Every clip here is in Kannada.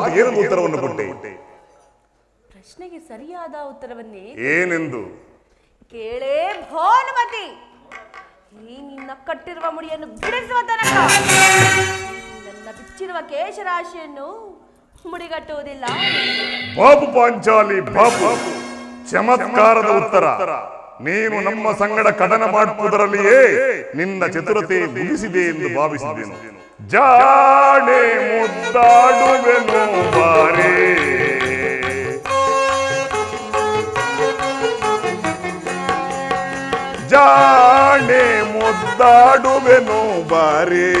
ಭಾಗ್ಯಮತಿ ಏನೊಂದು ಉತ್ತರವನ್ನು ಕೊಟ್ಟೆ? ಪ್ರಶ್ನೆಗೆ ಸರಿಯಾದ ಉತ್ತರವನ್ನೇ ಏನೆಂದು? ಕೇಳೇ ಭಾನುಮತಿ. ಈ ನಿನ್ನ ಕಟ್ಟಿರುವ ಮುಡಿಯನ್ನು ಬಿಡಿಸುವ ತನಕ. ನನ್ನ ಬಿಚ್ಚಿರುವ ಕೇಶರಾಶಿಯನ್ನು ಮುಡಿಗಟ್ಟುವುದಿಲ್ಲ. ಬಾಬು ಪಾಂಚಾಲಿ ಬಾಬು ಚಮತ್ಕಾರದ ಉತ್ತರ. ನೀನು ನಮ್ಮ ಸಂಗಡ ಕದನ ಮಾಡುವುದರಲ್ಲಿಯೇ ನಿನ್ನ ಚತುರತೆ ಮುಗಿಸಿದೆ ಎಂದು ಭಾವಿಸಿದೆನು. ಜಾಣೆ ಮುದ್ದಾಡುವೆನು ಬಾರೆ. ಜಾಣೆ ಮುದ್ದಾಡುವೆನು ಬಾರೆ.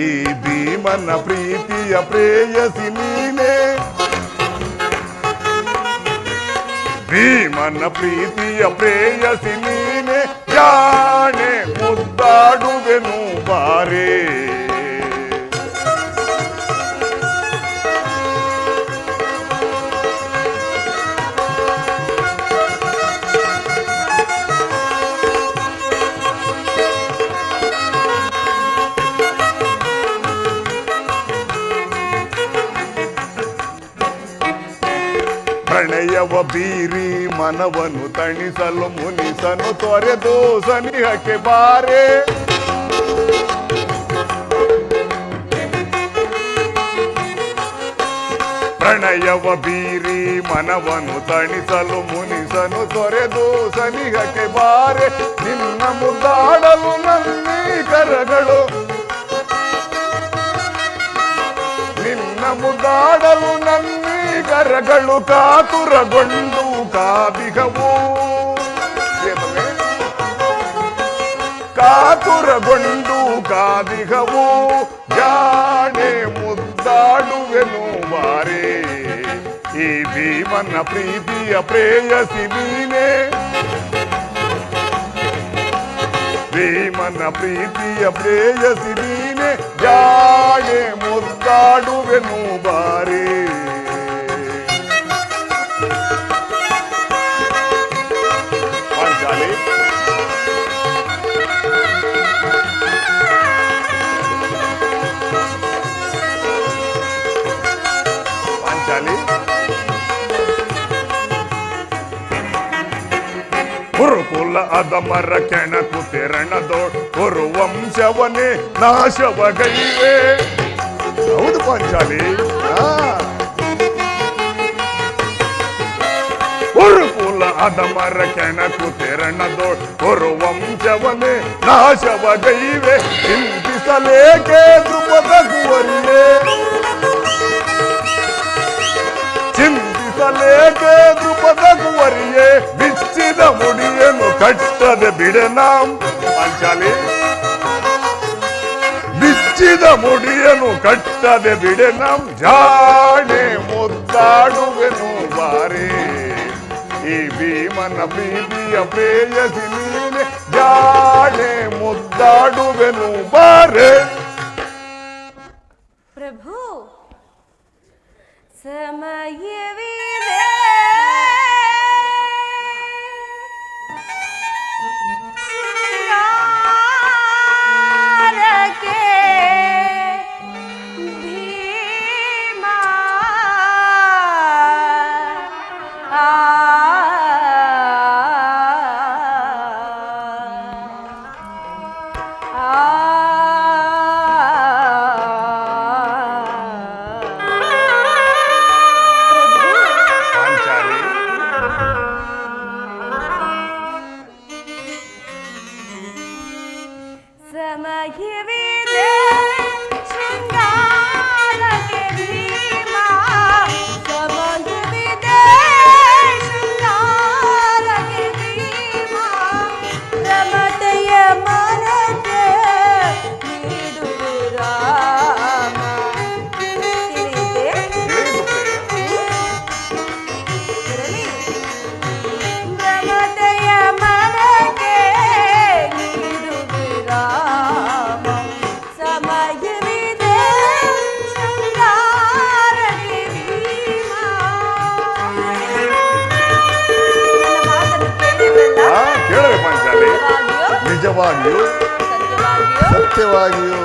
ಈ ಭೀಮನ ಪ್ರೀತಿಯ ಪ್ರೇಯಸಿ ನೀನೇ. ಭೀಮನ ಪ್ರೀತಿಯ ಪ್ರೇಯಸಿ ನೀನೆ. ಜಾಣೆ ಮುದ್ದಾಡುವೆನು ಬಾರೇ. ಪ್ರಣಯವ ಬೀರಿ ಮನವನ್ನು ತಣಿಸಲು ಮುನಿಸನು ತೊರೆದು ಸನಿಹಕ್ಕೆ ಬಾರೆ. ಪ್ರಣಯವ ಬೀರಿ ಮನವನ್ನು ತಣಿಸಲು ಮುನಿಸನು ತೊರೆದು ಸನಿಹಕ್ಕೆ ಬಾರೆ. ನಿನ್ನ ಮುದ್ದಾಡಲು ನನ್ನಿ ಕರಗಳು. ನಿನ್ನ ಮುದ್ದಾಡಲು ನನ್ನಿ ಕರಗಳು ಕಾತುರಗೊಂಡು ಕಾದಿಗವು ಏತವೇ? ಕಾತುರಗೊಂಡು ಕಾದಿಗವು ಜಾಣೆ ಮುದ್ದಾಡುವೆನು ಬಾರೇ ಈ ಭೀಮನ ಪ್ರೀತಿಯ ಪ್ರೇಯಸಿ ನೀನೇ ಭೀಮನ ಪ್ರೀತಿಯ ಪ್ರೇಯಸಿ ನೀನೆ ಜಾಣೆ ಮುದ್ದಾಡುವೆನು ಬಾರಿ ಕುರುಕುಲ ಅದಮರ ಕೆಣಕು ತೆರಣದೋ ಕುರು ವಂಶವನೇ ನಾಶವಗೈವೆ ಹೌದು ಪಾಂಚಾಲಿ ಆ. ಕುರುಕುಲ ಅದಮರ ಕೆಣಕು ತೆರಣದೋ ಕುರು ವಂಶವನೇ ನಾಶವಗೈವೆ ಚಿಂತಿಸಲೇಕೆ ದ್ರುಪದ ಕುವರಿಯೇ ಚಿಂತಿಸಲೇಕೆ ಕಟ್ಟದೆ ಬಿಡನಾಂ ಪಾಂಚಾಲಿ ಬಿಚ್ಚಿದ ಮುಡಿಯನ್ನು ಕಟ್ಟದೆ ಬಿಡನಾಂ ಜಾಣೆ ಮುದ್ದಾಡುವೆನು ಬಾರಿ ಈ ಭೀಮನ ಪ್ರೀತಿಯ ಪ್ರೇಯಸಿ ನೀನೆ ಜಾಣೆ ಮುದ್ದಾಡುವೆನು ಬಾರೆ ಪ್ರಭು ಸಮಯವಿದೆ ನಿಜವಾಗಿಯೂ, ಸತ್ಯವಾಗಿಯೂ ಸತ್ಯವಾಗಿಯೂ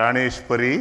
प्राणेश्वरी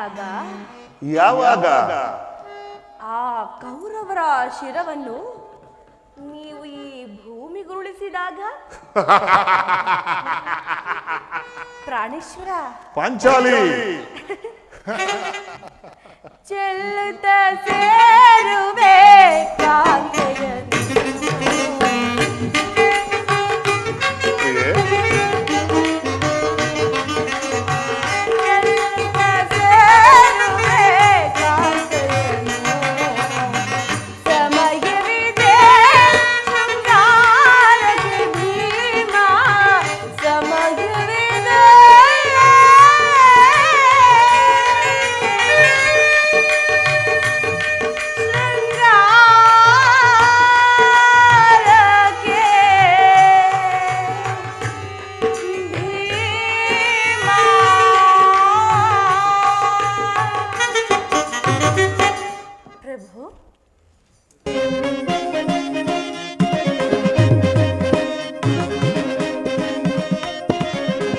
ಆಗ ಯಾವಾಗ ಆ ಕೌರವರ ಶಿರವನ್ನು ನೀವು ಈ ಭೂಮಿಗುರುಳಿಸಿದಾಗ ಪ್ರಾಣೇಶ್ವರ ಪಾಂಚಾಲಿ ಚೆಲ್ಲುತ್ತ ಸೇರುವೆ ಕಾಂತೆಯನ್ನು.